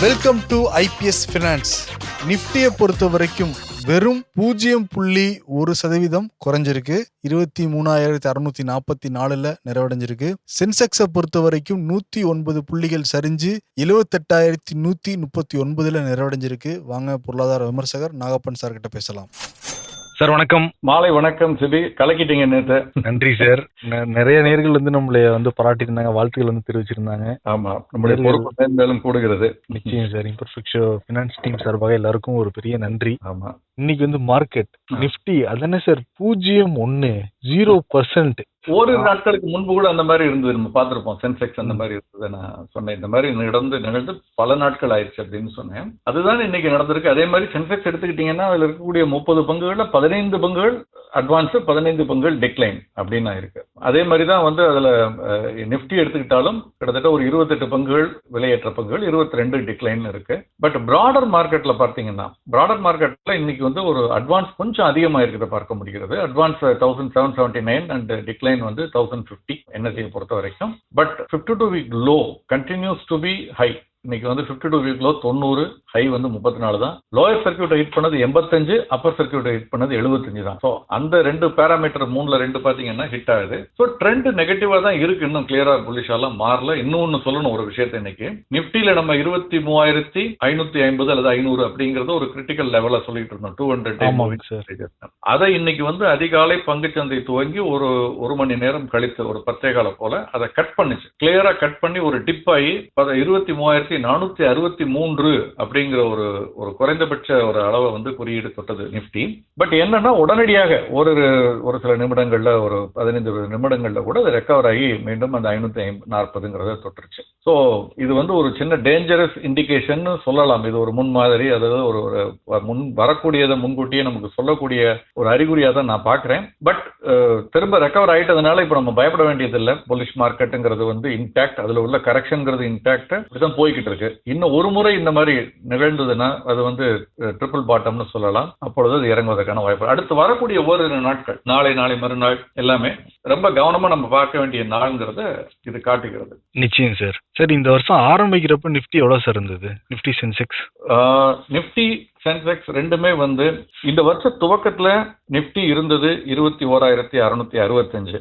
Welcome to IPS finance நிஃப்டியை பொறுத்த வரைக்கும் வெறும் பூஜ்ஜியம் புள்ளி ஒரு சதவீதம் குறைஞ்சிருக்கு. இருபத்தி மூணாயிரத்தி அறுநூத்தி நாற்பத்தி நாலுல நிறைவடைஞ்சிருக்கு. சென்செக்ஸை பொறுத்த வரைக்கும் நூத்தி ஒன்பது புள்ளிகள் சரிஞ்சு எழுவத்தெட்டாயிரத்தி நூத்தி முப்பத்தி ஒன்பதுல நிறைவடைஞ்சிருக்கு. வாங்க பொருளாதார விமர்சகர் நாகப்பன் சார்கிட்ட பேசலாம். சார் வணக்கம். மாலை வணக்கம் சிபி. கலக்கிட்டீங்க நேத்து. நன்றி சார். நிறைய நேர்கள் வந்து நம்மளைய வந்து பாராட்டியிருந்தாங்க வாழ்த்துக்கள் வந்து தெரிவிச்சிருந்தாங்க. ஆமா. நேர்கள். பொறுப்பு மேன்மேலும் கூடுகிறது. நிச்சயம் சார். இம்பர்ஃபெக்ட் ஃபினான்ஸ் டீம் சார்பாக எல்லாருக்கும் ஒரு பெரிய நன்றி. ஆமா. இன்னைக்கு வந்து மார்க்கெட் ஆ. நிஃப்டி அதென்ன சார் பூஜ்ஜியம் ஒன்னு ஜீரோ பர்சன்ட் ஒரு நாட்களுக்கு முன்பு கூட அந்த மாதிரி இருந்தது நம்ம பார்த்திருப்போம். சென்செக்ஸ் அந்த மாதிரி இருந்தது நான் சொன்னேன். இந்த மாதிரி நடந்து நிகழ்ந்து பல நாட்கள் ஆயிடுச்சு அப்படின்னு சொன்னேன். அதுதான் இன்னைக்கு நடந்திருக்கு. அதே மாதிரி சென்செக்ஸ் எடுத்துக்கிட்டீங்கன்னா அதுல இருக்கக்கூடிய முப்பது பங்குகள்ல பதினைந்து பங்குகள் அட்வான்ஸு பதினைந்து பங்குகள் டிக்ளைன் அப்படின்னு இருக்கு. அதே மாதிரி தான் வந்து அதில் நிஃப்டி எடுத்துக்கிட்டாலும் கிட்டத்தட்ட ஒரு இருபத்தெட்டு பங்குகள் விலையேற்ற பங்குகள் இருபத்தி ரெண்டு டிக்ளைன் இருக்கு. பட் ப்ராடர் மார்க்கெட்டில் பார்த்தீங்கன்னா ப்ராடர் மார்க்கெட்டில் இன்னைக்கு வந்து ஒரு அட்வான்ஸ் கொஞ்சம் அதிகமாக இருக்கிறத பார்க்க முடிகிறது. Advance thousand seven seventy nine and decline வந்து தௌசண்ட் ஃபிஃப்டி என்எஸ்சியை பொறுத்த வரைக்கும் but fifty two week low continues to be high இன்னைக்கு வந்து ஃபிஃப்டி டூ வீக் லோ தொண்ணூறு ஹை வந்து முப்பத்தி நாலு தான். லோயர் சர்க்கியூட் ஹிட் பண்ணது எண்பத்தஞ்சு அப்பர் சர்க்கியூட் ஹிட் பண்ணது எழுபத்தஞ்சு தான். ஸோ அந்த ரெண்டு பேராமீட்டர் மூணுல ரெண்டு பார்த்தீங்கன்னா ஹிட் ஆகுது. ஸோ ட்ரெண்ட் நெகட்டிவா தான் இருக்கு. இன்னும் கிளியரா புள்ளிஷாலாம் மாறல. இன்னும் ஒன்று சொல்லணும் ஒரு விஷயத்தை இன்னைக்கு. நிப்டில நம்ம இருபத்தி மூவாயிரத்தி ஐநூத்தி ஐம்பது அல்லது ஐநூறு அப்படிங்கறது ஒரு கிரிட்டிக்கல் லெவலா சொல்லிட்டு இருந்தோம். டூ ஹண்ட்ரட் அதை இன்னைக்கு வந்து அதிகாலை பங்குச்சந்தை துவங்கி ஒரு ஒரு மணி நேரம் கழித்து ஒரு பத்தே கால போல அதை கட் பண்ணுச்சு. கிளியரா கட் பண்ணி ஒரு டிப் ஆகி இருபத்தி மூவாயிரத்தி நானூத்தி அறுபத்தி மூன்று அப்படிங்கிற ஒரு ஒரு குறைந்தபட்ச ஒரு அளவை வந்து குறியீடு தொட்டது நிப்டி பட் என்னன்னா உடனடியாக ஒரு ஒரு சில நிமிடங்கள்ல ஒரு பதினைந்து நிமிடங்கள்ல கூட அது ரெக்கவர் ஆகி மீண்டும் அந்த ஐநூத்தி நாற்பதுங்கிறத தொட்டுருச்சு. ஸோ இது வந்து ஒரு சின்ன டேஞ்சரஸ் இண்டிகேஷன் சொல்லலாம். இது ஒரு முன் மாதிரி அதாவது ஒரு ஒரு முன் வரக்கூடியதை முன்கூட்டியே நமக்கு சொல்லக்கூடிய ஒரு அறிகுறியா தான் நான் பார்க்குறேன். பட் திரும்ப ரெக்கவர் ஆயிட்டதுனால இப்போ நம்ம பயப்பட வேண்டியதில்லை. புலிஷ் மார்க்கெட்டுங்கிறது வந்து இன்டாக்ட் அதில் உள்ள கரெக்ஷன்ங்கிறது இன்டாக்ட் இப்படிதான் போய்கிட்டு இருக்கு. இன்னும் ஒரு முறை இந்த மாதிரி நிகழ்ந்ததுன்னா அது வந்து ட்ரிபிள் பாட்டம்னு சொல்லலாம். அப்பொழுது அது இறங்குவதற்கான வாய்ப்பு. அடுத்து வரக்கூடிய ஓரிரு நாட்கள் நாளை நாளை மறுநாள் எல்லாமே ரொம்ப கவனமா நம்ம பார்க்க வேண்டிய நாள்ங்கிறத இது காட்டுகிறது. நிச்சயம் சார் சார் இந்த வருஷம் ஆரம்பிக்கிறப்ப நிஃப்டி எவ்வளவு சார் இருந்தது? Nifty Sensex. நிஃப்டி சென்செக்ஸ் ரெண்டுமே வந்து இந்த வருஷ துவக்கத்துல நிஃப்டி இருந்தது இருபத்தி ஓராயிரத்தி அறுநூத்தி அறுபத்தஞ்சு.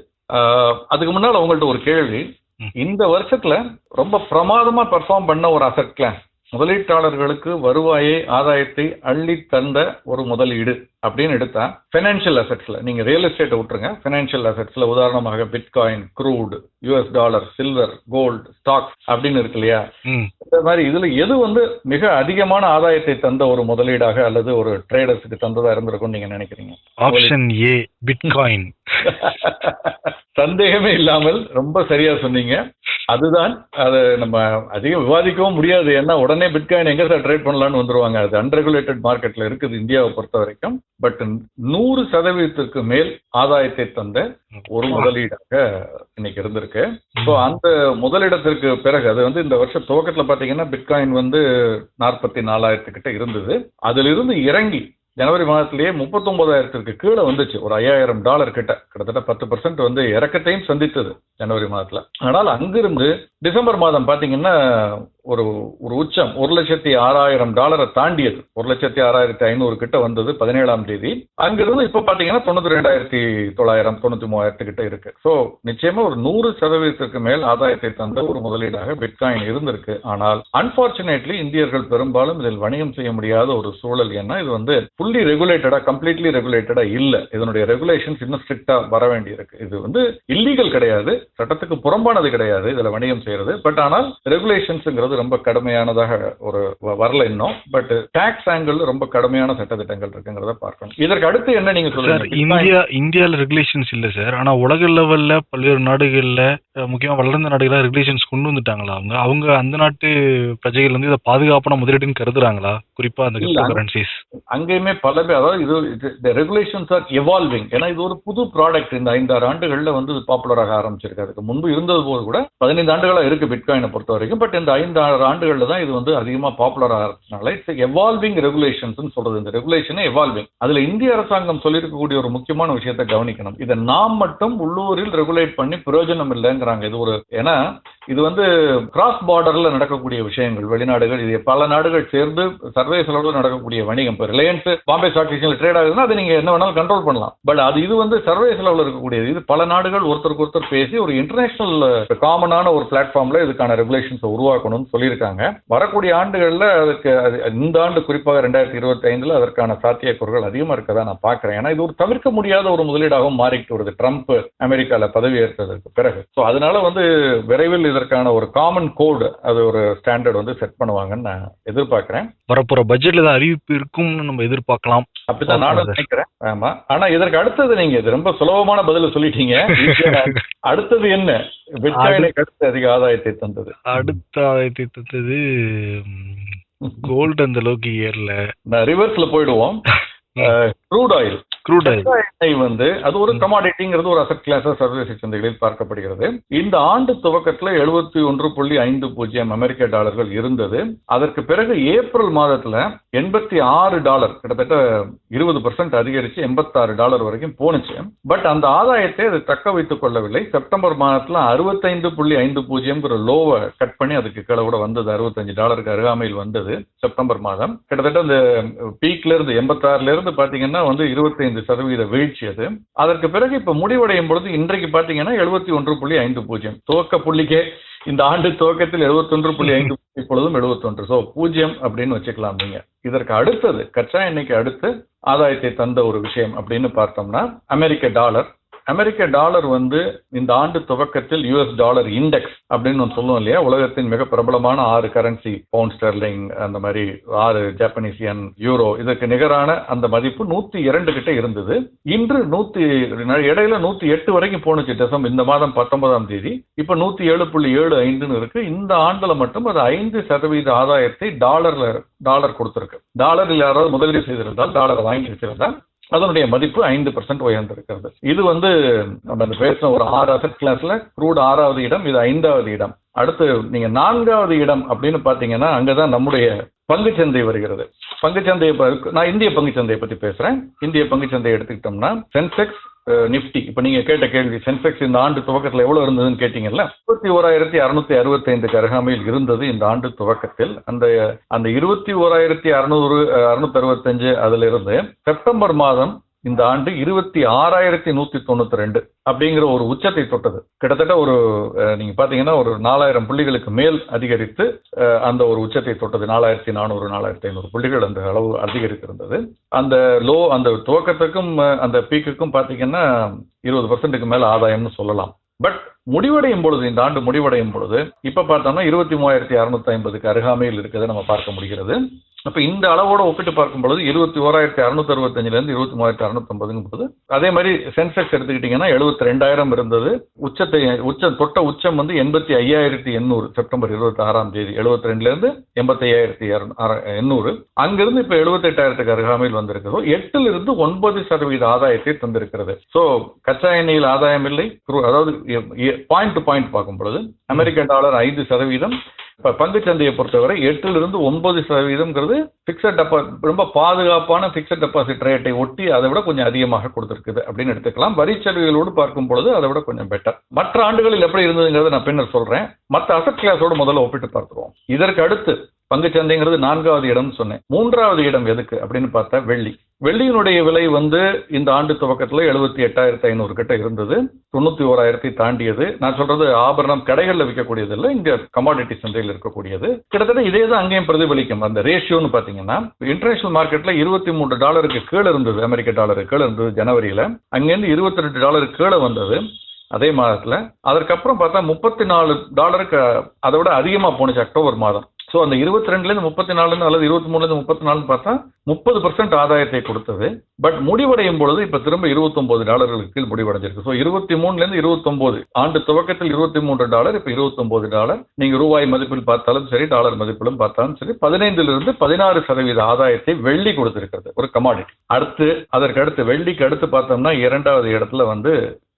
அதுக்கு முன்னால் உங்கள்ட்ட ஒரு கேள்வி. இந்த வருஷத்துல ரொம்ப பிரமாதமா பெர்ஃபார்ம் பண்ண ஒரு அசட் கிளாஸ் முதலீட்டாளர்களுக்கு வருவாயை ஆதாயத்தை அள்ளி தந்த ஒரு முதலீடு அப்படின்னு எடுத்தா ஃபைனான்சியல் அசெட்ஸ்ல நீங்க ரியல் எஸ்டேட்டை விட்டுருங்க. ஃபைனான்சியல் அசெட்ஸ்ல உதாரணமாக bitcoin crude US dollar silver gold stocks அப்படின்னு இருக்கு இல்லையா? இந்த மாதிரி இதுல எது வந்து மிக அதிகமான ஆதாயத்தை தந்த ஒரு முதலீடாக அல்லது ஒரு ட்ரேடர்ஸுக்கு தந்ததா இருந்திருக்கும்னு நீங்க நினைக்கிறீங்க? ஆப்ஷன் ஏ பிட்காயின் சந்தேகமே இல்லாமல் ரொம்ப சரியா சொன்னீங்க. அதுதான் அது நம்ம அதிகம் விவாதிக்கவும் முடியாது. ஏன்னா உடனே பிட்காயின் எங்க சார் ட்ரேட் பண்ணலாம்னு வந்துருவாங்க? அது அன்ரெகுலேட்டட் மார்க்கெட்ல இருக்குது இந்தியாவை பொறுத்த வரைக்கும். பட் நூறு சதவீதத்திற்கு மேல் ஆதாயத்தை தந்த ஒரு முதலீடாக இன்னைக்கு இருந்திருக்கு. ஸோ அந்த முதலிடத்திற்கு பிறகு அது வந்து இந்த வருஷம் துவக்கத்தில் பார்த்தீங்கன்னா பிட்காயின் வந்து நாற்பத்தி நாலாயிரத்துக்கிட்ட இருந்தது. அதிலிருந்து இறங்கி ஜனவரி மாதத்திலேயே முப்பத்தொன்பதாயிரத்திற்கு கீழே வந்துச்சு. ஒரு ஐயாயிரம் டாலர் கிட்ட. கிட்டத்தட்ட பத்து பர்சன்ட் வந்து இறக்கத்தையும் சந்தித்தது ஜனவரி மாதத்துல. ஆனால் அங்கிருந்து டிசம்பர் மாதம் பார்த்தீங்கன்னா ஒரு ஒரு உச்சம். ஒரு லட்சத்தி ஆறாயிரம் டாலரை தாண்டியது. ஒரு லட்சத்தி ஆறாயிரத்தி ஐநூறு கிட்ட வந்தது பதினேழாம் தேதி. அங்கிருந்து இப்போ பார்த்தீங்கன்னா தொண்ணூத்தி ரெண்டாயிரத்தி தொள்ளாயிரம் தொண்ணூத்தி மூவாயிரத்து கிட்ட இருக்கு. ஸோ நிச்சயமா ஒரு நூறு சதவீதத்திற்கு மேல் ஆதாயத்தை தந்த ஒரு முதலீடாக பிட்காயின் இருந்திருக்கு. ஆனால் அன்பார்ச்சுனேட்லி இந்தியர்கள் பெரும்பாலும் இதில் வணிகம் செய்ய முடியாத ஒரு சூழல். ஏன்னா இது வந்து ஃபுல்லி ரெகுலேட்டடா கம்ப்ளீட்லி ரெகுலேட்டடா இல்ல. இதனுடைய ரெகுலேஷன்ஸ் இன்னும் ஸ்ட்ரிக்டா வர வேண்டியிருக்கு. இது வந்து இல்லீகல் கிடையாது. சட்டத்துக்கு புறம்பானது கிடையாது. இதுல வணிகம் செய்யறது. பட் ஆனால் ரெகுலேஷன்ஸ்ங்கிறது ரொம்ப கடுமையானதாக ஒரு வரல இன்னும். பட் டாக்ஸ் ஆங்கிள் ரொம்ப கடுமையான சட்டத்திட்டங்கள் இருக்குங்கிறத பார்க்கணும். இதற்கு அடுத்து என்ன நீங்க சொல்றீங்க? இந்தியா இந்தியால ரெகுலேஷன்ஸ் இல்ல சார் ஆனா உலக லெவல்ல பல்வேறு நாடுகள்ல முக்கியமா வளர்ந்த நாடுகள ரெகுலேஷன்ஸ் கொண்டு வந்துட்டாங்களா அவங்க? அவங்க அந்த நாட்டு பிரஜைகள் வந்து இதை பாதுகாப்பான முதலீடுன்னு கருதுறாங்களா? குறிப்பா அந்த. கிரிப்டோ கரன்சிஸ் அங்கேயுமே பல பேர் அதாவது இது இந்த ரெகுலேஷன்ஸ் ஆர் எவால்விங் ஏன்னா இது ஒரு புது ப்ராடக்ட் இந்த ஐந்தாறு ஆண்டுகளில் வந்து பாப்புலராக ஆரம்பிச்சிருக்கு. அதுக்கு முன்பு இருந்தது போது கூட பதினைந்து ஆண்டுகளா இருக்கு பிட்காயினை பொறுத்த வரைக்கும். பட் இந்த ஐந்து ஆறு தான் இது வந்து அதிகமா பாப்புலர் ஆகிறதுனால இட்ஸ் எவால்விங் ரெகுலேஷன்ஸ் சொல்றது. இந்த ரெகுலேஷனே எவால்விங் அதில் இந்திய அரசாங்கம் சொல்லியிருக்கக்கூடிய ஒரு முக்கியமான விஷயத்தை கவனிக்கணும். இதை நாம் மட்டும் உள்ளூரில் ரெகுலேட் பண்ணி பிரயோஜனம் இல்லைங்கிறாங்க. இது ஒரு ஏன்னா இது வந்து கிராஸ் பார்டர்ல நடக்கக்கூடிய விஷயங்கள். வெளிநாடுகள் இது பல நாடுகள் சேர்ந்து சர்வதேச அளவில் நடக்கக்கூடிய வணிகம். இப்போ ரிலையன்ஸ் பாம்பே ஸ்டாக் எக்ஸ்சேஞ்சில் ட்ரேட் ஆகுதுன்னா அதை நீங்கள் என்ன வேணாலும் கண்ட்ரோல் பண்ணலாம். பட் அது இது வந்து சர்வதேச லெவலில் இருக்கக்கூடியது. இது பல நாடுகள் ஒருத்தருக்கு ஒருத்தர் பேசி ஒரு இன்டர்நேஷனல் காமனான ஒரு பிளாட்ஃபார்மில் இதுக்கான ரெகுலேஷன்ஸை உருவாக்கணும்னு சொல்லியிருக்காங்க. வரக்கூடிய ஆண்டுகளில் அதுக்கு அது இந்த ஆண்டு குறிப்பாக ரெண்டாயிரத்தி இருபத்தி ஐந்தில் அதற்கான சாத்தியக்கூறுகள் அதிகமாக இருக்கதா நான் பார்க்குறேன். ஏன்னா இது ஒரு தவிர்க்க முடியாத ஒரு முதலீடாகவும் மாறிக்கிட்டு வருது. ட்ரம்ப் அமெரிக்காவில் பதவி ஏற்றதற்கு பிறகு. ஸோ அதனால வந்து விரைவில் இதற்கான ஒரு காமன் கோடு அது ஒரு ஸ்டாண்டர்ட் வந்து செட் பண்ணுவாங்கன்னு நான் எதிர்பார்க்குறேன். வரப்போகிற பட்ஜெட்டில் தான் அறிவிப்பு இருக்கும்னு நம்ம எதிர்பார்க்கலாம் அப்படிதான் நானும். நினைக்கிறேன். ஆமா. ஆனா இதற்கு அடுத்தது நீங்க இது ரொம்ப சுலபமான பதில சொல்லிட்டீங்க. அடுத்தது என்ன? பிட்காயினுக்கு அடுத்து அதிக ஆதாயத்தை தந்தது. அடுத்த ஆதாயத்தை தந்தது கோல்டு அந்த அளவுக்கு நான் ரிவர்ஸ்ல போயிடுவோம். க்ரூட் ஆயில் க்ரூட் எண்ணெய் வந்து அது ஒரு. கமாடிட்டிங்கிறது ஒரு அசட் கிளாஸ் சர்வதேச சந்தைகளில் பார்க்கப்படுகிறது. இந்த ஆண்டு துவக்கத்துல எழுபத்தி ஒன்று புள்ளி ஐந்து பூஜ்ஜியம் அமெரிக்க டாலர்கள் இருந்தது. அதற்கு பிறகு ஏப்ரல் மாதத்துல எண்பத்தி ஆறு டாலர் கிட்டத்தட்ட இருபது பர்சன்ட் அதிகரிச்சு எண்பத்தாறு டாலர் வரைக்கும் போணுச்சு. பட் அந்த ஆதாயத்தை அது தக்க வைத்துக் கொள்ளவில்லை. செப்டம்பர் மாதத்துல அறுபத்தைந்து புள்ளி ஐந்து பூஜ்ஜியம்ங்கிற லோவை கட் பண்ணி அதுக்கு கீழே கூட வந்தது. அறுபத்தஞ்சு டாலருக்கு அருகாமையில் வந்தது செப்டம்பர் மாதம். கிட்டத்தட்ட அந்த பீக்ல இருந்து எண்பத்தாறுல இருந்து பாத்தீங்கன்னா வந்து இருபத்தைந்து சதவீத வீழ்ச்சி அது. அதற்கு பிறகு இப்ப முடிவடையும் பொழுது இன்றைக்கு பாத்தீங்கன்னா எழுபத்தி ஒன்று புள்ளி ஐந்து பூஜ்ஜியம். துவக்க புள்ளிக்கே இந்த ஆண்டு துவக்கத்தில் எழுபத்தொன்று புள்ளி ஐந்து இப்பொழுதும் எழுபத்தொன்று ஸோ பூஜ்ஜியம் அப்படின்னு வச்சுக்கலாம் நீங்க. இதற்கு அடுத்தது கச்சா எண்ணெய்க்கு அடுத்து ஆதாயத்தை தந்த ஒரு விஷயம் அப்படின்னு பார்த்தோம்னா அமெரிக்க டாலர் அமெரிக்க டாலர் வந்து இந்த ஆண்டு துவக்கத்தில் யுஎஸ் டாலர் இண்டெக்ஸ் அப்படின்னு ஒன்று சொல்லுவோம் இல்லையா? உலகத்தின் மிக பிரபலமான ஆறு கரன்சி பவுண்ட் ஸ்டெர்லிங் அந்த மாதிரி ஆறு ஜாப்பனீஸ் யூரோ இதுக்கு நிகரான அந்த மதிப்பு நூத்தி இரண்டு கிட்ட இருந்தது. இன்று நூத்தி இடையில நூத்தி எட்டு வரைக்கும் போனுச்சு டிசம்பர் இந்த மாதம் பத்தொன்பதாம் தேதி. இப்ப நூத்தி ஏழு புள்ளி ஏழு ஐந்துன்னு இருக்கு. இந்த ஆண்டுல மட்டும் அது ஐந்து சதவீத ஆதாயத்தை டாலர்ல டாலர் கொடுத்திருக்கு. டாலரில் யாராவது முதலீடு செய்திருந்தால் டாலர் வாங்கி வச்சிருந்தால் அதனுடைய மதிப்பு ஐந்து பர்சன்ட் உயர்ந்திருக்கிறது. இது வந்து நம்ம அந்த பேசின ஒரு ஆறு அசட் கிளாஸ்ல க்ரூட் ஆறாவது இடம் இது ஐந்தாவது இடம். அடுத்து நீங்க நான்காவது இடம் அப்படின்னு பாத்தீங்கன்னா அங்கதான் நம்முடைய பங்குச்சந்தை வருகிறது. பங்குச்சந்தை நான் இந்திய பங்குச்சந்தையை பத்தி பேசுறேன். இந்திய பங்குச்சந்தை எடுத்துக்கிட்டோம்னா சென்செக்ஸ் நிப்டி இப்ப நீங்க கேட்ட கேள்வி சென்செக்ஸ் இந்த ஆண்டு துவக்கத்துல எவ்வளவு இருந்ததுன்னு கேட்டீங்கல்ல? முப்பத்தி ஓராயிரத்தி அறுநூத்தி அறுபத்தி ஐந்துக்கு அருகாமையில் இருந்தது இந்த ஆண்டு துவக்கத்தில். அந்த அந்த இருபத்தி ஓராயிரத்தி அறுநூறு அறுநூத்தி அறுபத்தஞ்சு அதுல இருந்து செப்டம்பர் மாதம் இந்த ஆண்டு இருபத்தி ஆறாயிரத்தி நூத்தி தொண்ணூத்தி ரெண்டு அப்படிங்கிற ஒரு உச்சத்தை தொட்டது. கிட்டத்தட்ட ஒரு நீங்க பாத்தீங்கன்னா ஒரு நாலாயிரம் புள்ளிகளுக்கு மேல் அதிகரித்து அஹ், அந்த ஒரு உச்சத்தை தொட்டது. நாலாயிரத்தி நானூறு நாலாயிரத்தி ஐநூறு புள்ளிகள் அந்த அளவு அதிகரித்திருந்தது. அந்த லோ அந்த துவக்கத்துக்கும் அந்த பீக்குக்கும் பாத்தீங்கன்னா இருபது பர்சன்ட்டுக்கு மேல ஆதாயம்னு சொல்லலாம். பட் முடிவடையும் பொழுது இந்த ஆண்டு முடிவடையும் பொழுது இப்ப பார்த்தோம்னா இருபத்தி மூவாயிரத்தி அறுநூத்தி ஐம்பதுக்கு அருகாமையில் இருக்கிறதை நம்ம பார்க்க முடிகிறது. அப்போ இந்த அளவோட ஒப்பிட்டு பார்க்கும் பொழுது இருபத்தி ஓராயிரத்தி அறுநூத்தி அறுபத்தஞ்சிலேருந்து இருபத்தி மூவாயிரத்தி அறுநூத்தம்பதுங்கும் போது அதே மாதிரி சென்செக்ஸ் எடுத்துக்கிட்டீங்கன்னா எழுபத்தி ரெண்டாயிரம் இருந்தது. உச்சத்தை உச்ச தொட்ட உச்சம் வந்து எண்பத்தி ஐயாயிரத்தி எண்ணூறு செப்டம்பர் இருபத்தி ஆறாம் தேதி. எழுபத்தி ரெண்டுலேருந்து எண்பத்தி ஐயாயிரத்தி எண்ணூறு அங்கிருந்து இப்போ எழுபத்தி எட்டாயிரத்துக்கு அருகாமையில் வந்திருக்கிறதோ எட்டிலிருந்து ஒன்பது சதவீத ஆதாயத்தை தந்திருக்கிறது. ஸோ கச்சா எண்ணெயில் ஆதாயம் இல்லை. அதாவது பாயிண்ட் டு பாயிண்ட் பார்க்கும் பொழுது அமெரிக்க டாலர் ஐந்து சதவீதம் இப்போ பங்கு சந்தையை பொறுத்தவரை எட்டிலிருந்து ஒன்பது சதவீதம்ங்கிறது ஃபிக்ஸட் டெபா ரொம்ப பாதுகாப்பான ஃபிக்ஸட் டெபாசிட் ரேட்டை ஒட்டி அதை விட கொஞ்சம் அதிகமாக கொடுத்துருக்குது அப்படின்னு எடுத்துக்கலாம். வரி சலுகைகளோடு பார்க்கும் பொழுது அதை விட கொஞ்சம் பெட்டர் மற்ற ஆண்டுகளில் எப்படி இருந்ததுங்கிறத நான் பின்னர் சொல்கிறேன் மற்ற அசட் கிளாஸோடு முதல்ல ஒப்பிட்டு பார்த்துருவோம். இதற்கு அடுத்து பங்குச்சந்தைங்கிறது நான்காவது இடம்னு சொன்னேன். மூன்றாவது இடம் எதுக்கு அப்படின்னு பார்த்தா வெள்ளி. வெள்ளியினுடைய விலை வந்து இந்த ஆண்டு துவக்கத்தில் எழுபத்தி எட்டாயிரத்தி ஐநூறு கிட்ட இருந்தது. தொண்ணூற்றி ஓராயிரத்தி தாண்டியது. நான் சொல்றது ஆபரணம் கடைகளில் விற்கக்கூடியது இல்லை இங்க கமாடிட்டி சந்தையில் இருக்கக்கூடியது. கிட்டத்தட்ட இதே தான் அங்கேயும் பிரதிபலிக்கும். அந்த ரேஷியோன்னு பார்த்தீங்கன்னா இன்டர்நேஷனல் மார்க்கெட்டில் இருபத்தி மூன்று டாலருக்கு கீழே இருந்தது அமெரிக்க டாலருக்கு கீழே இருந்தது ஜனவரியில். அங்கேருந்து இருபத்தி ரெண்டு டாலருக்கு கீழே வந்தது அதே மாதத்தில். அதற்கப்புறம் பார்த்தா முப்பத்தி நாலு டாலருக்கு அதை விட அதிகமாக போணுச்சு அக்டோபர் மாதம். ஸோ அந்த இருபத்தி ரெண்டுலேருந்து முப்பத்தி நாலுலேருந்து அல்லது இருபத்தி மூணுலேருந்து முப்பத்தி நாலுன்னு பார்த்தா முப்பது பர்சன்ட் ஆதாயத்தை கொடுத்தது. பட் முடிவடையும் பொழுது இப்போ திரும்ப இருபத்தொம்பது டாலர்களுக்கு கீழ் முடிவடைஞ்சிருக்கு. ஸோ இருபத்தி மூணுலேருந்து இருபத்தொம்போது. ஆண்டு துவக்கத்தில் இருபத்தி மூன்று டாலர் இப்போ இருபத்தொம்போது டாலர். நீங்கள் ரூபாய் மதிப்பில் பார்த்தாலும் சரி டாலர் மதிப்பிலும் பார்த்தாலும் சரி பதினைந்திலிருந்து பதினாறு சதவீத ஆதாயத்தை வெள்ளி கொடுத்திருக்கிறது. ஒரு கமாடிட்டி அடுத்து அதற்கு அடுத்து வெள்ளிக்கு அடுத்து பார்த்தோம்னா இரண்டாவது இடத்துல வந்து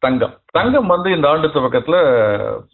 தங்கம். தங்கம் வந்து இந்த ஆண்டு துவக்கத்தில்